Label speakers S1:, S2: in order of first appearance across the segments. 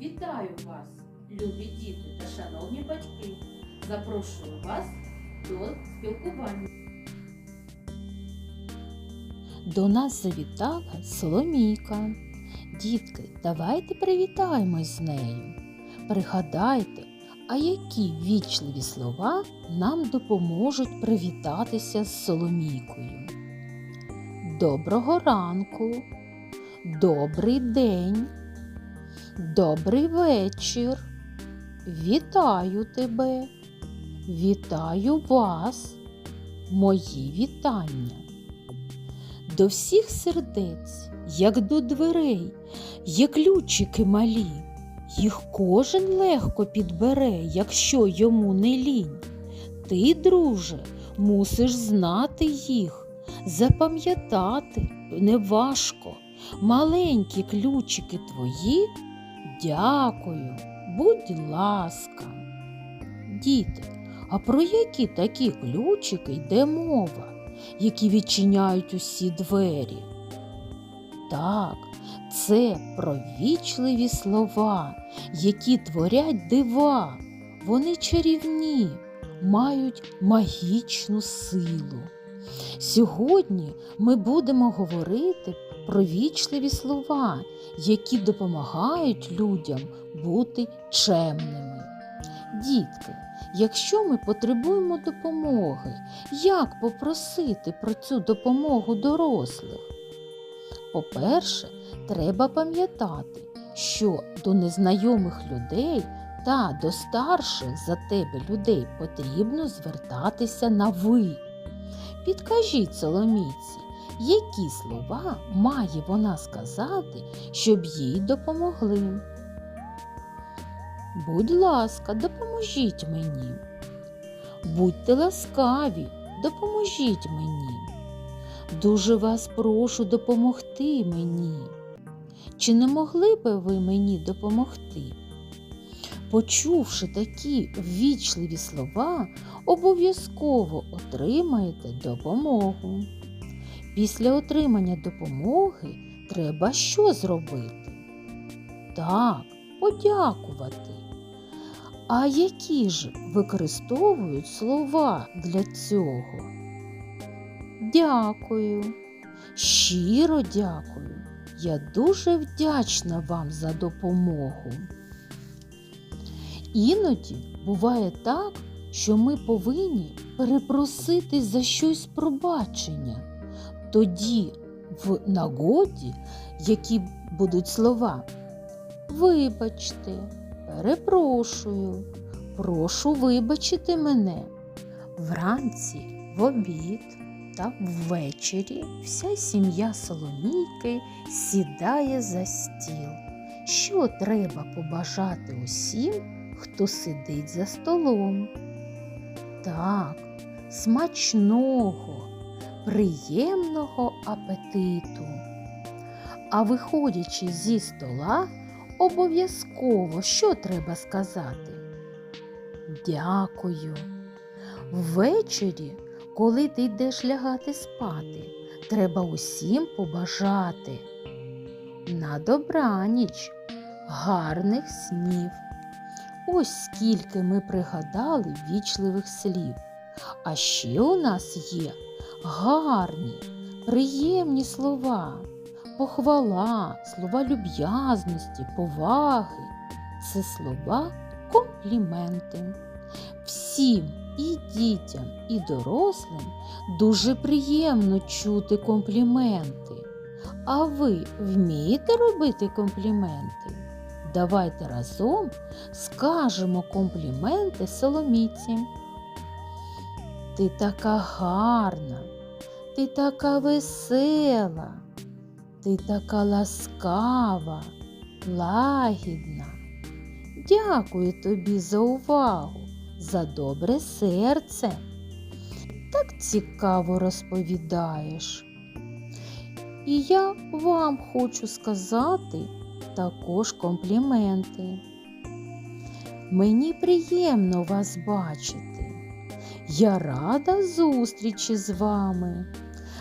S1: Вітаю вас, любі діти та шановні батьки. Запрошую вас до спілкування.
S2: До нас завітала Соломійка. Дітки, давайте привітаємось з нею. Пригадайте, а які вічливі слова нам допоможуть привітатися з Соломійкою. Доброго ранку! Добрий день! Добрий вечір. Вітаю тебе, вітаю вас, мої вітання. До всіх сердець, як до дверей, є ключики малі, їх кожен легко підбере, якщо йому не лінь. Ти, друже, мусиш знати їх, запам'ятати неважко. Маленькі ключики твої. Дякую, будь ласка. Діти, а про які такі ключики йде мова? які відчиняють усі двері. Так, це про вічливі слова, які творять дива. Вони чарівні, мають магічну силу. Сьогодні ми будемо говорити про вічливі слова, які допомагають людям бути чемними. Дітки, якщо ми потребуємо допомоги, як попросити про цю допомогу дорослих? По-перше, треба пам'ятати, що до незнайомих людей та до старших за тебе людей потрібно звертатися на ви. Підкажіть Соломійці, які слова має вона сказати, щоб їй допомогли. Будь ласка, допоможіть мені. Будьте ласкаві, допоможіть мені. Дуже вас прошу допомогти мені. Чи не могли би ви мені допомогти? Почувши такі ввічливі слова, обов'язково отримаєте допомогу. Після отримання допомоги треба що зробити? Так, подякувати. А які ж використовують слова для цього? Дякую, щиро дякую. Я дуже вдячна вам за допомогу. Іноді буває так, що ми повинні перепросити за щось пробачення. Тоді в нагоді, які будуть слова, вибачте, перепрошую, прошу вибачити мене. Вранці, в обід та ввечері вся сім'я Соломійки сідає за стіл. Що треба побажати усім, хто сидить за столом? Так, смачного, приємного апетиту. А виходячи зі стола, обов'язково що треба сказати? Дякую. Ввечері, коли ти йдеш лягати спати, треба усім побажати. На добраніч, гарних снів. Ось скільки ми пригадали вічливих слів. А ще у нас є гарні, приємні слова, похвала, слова люб'язності, поваги. Це слова компліменти. Всім і дітям, і дорослим дуже приємно чути компліменти. А ви вмієте робити компліменти? Давайте разом скажемо компліменти Соломіці. Ти така гарна, ти така весела, ти така ласкава, лагідна. Дякую тобі за увагу, за добре серце. Так цікаво розповідаєш. І я вам хочу сказати також компліменти. Мені приємно вас бачити. Я рада зустрічі з вами.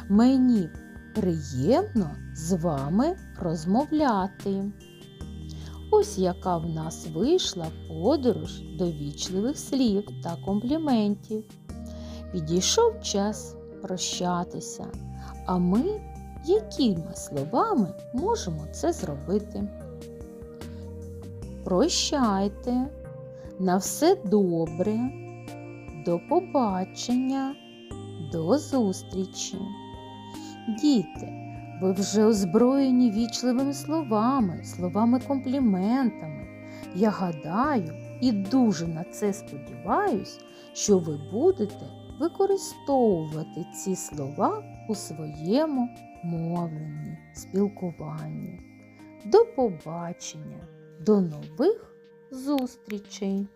S2: Мені приємно з вами розмовляти. Ось яка в нас вийшла подорож до вічливих слів та компліментів. Підійшов час прощатися, а ми якими словами можемо це зробити? Прощайте, на все добре, до побачення, до зустрічі. Діти, ви вже озброєні вічливими словами, словами компліментами. Я гадаю і дуже на це сподіваюсь, що ви будете використовувати ці слова у своєму мовленні, спілкуванні. До побачення, до нових зустрічей!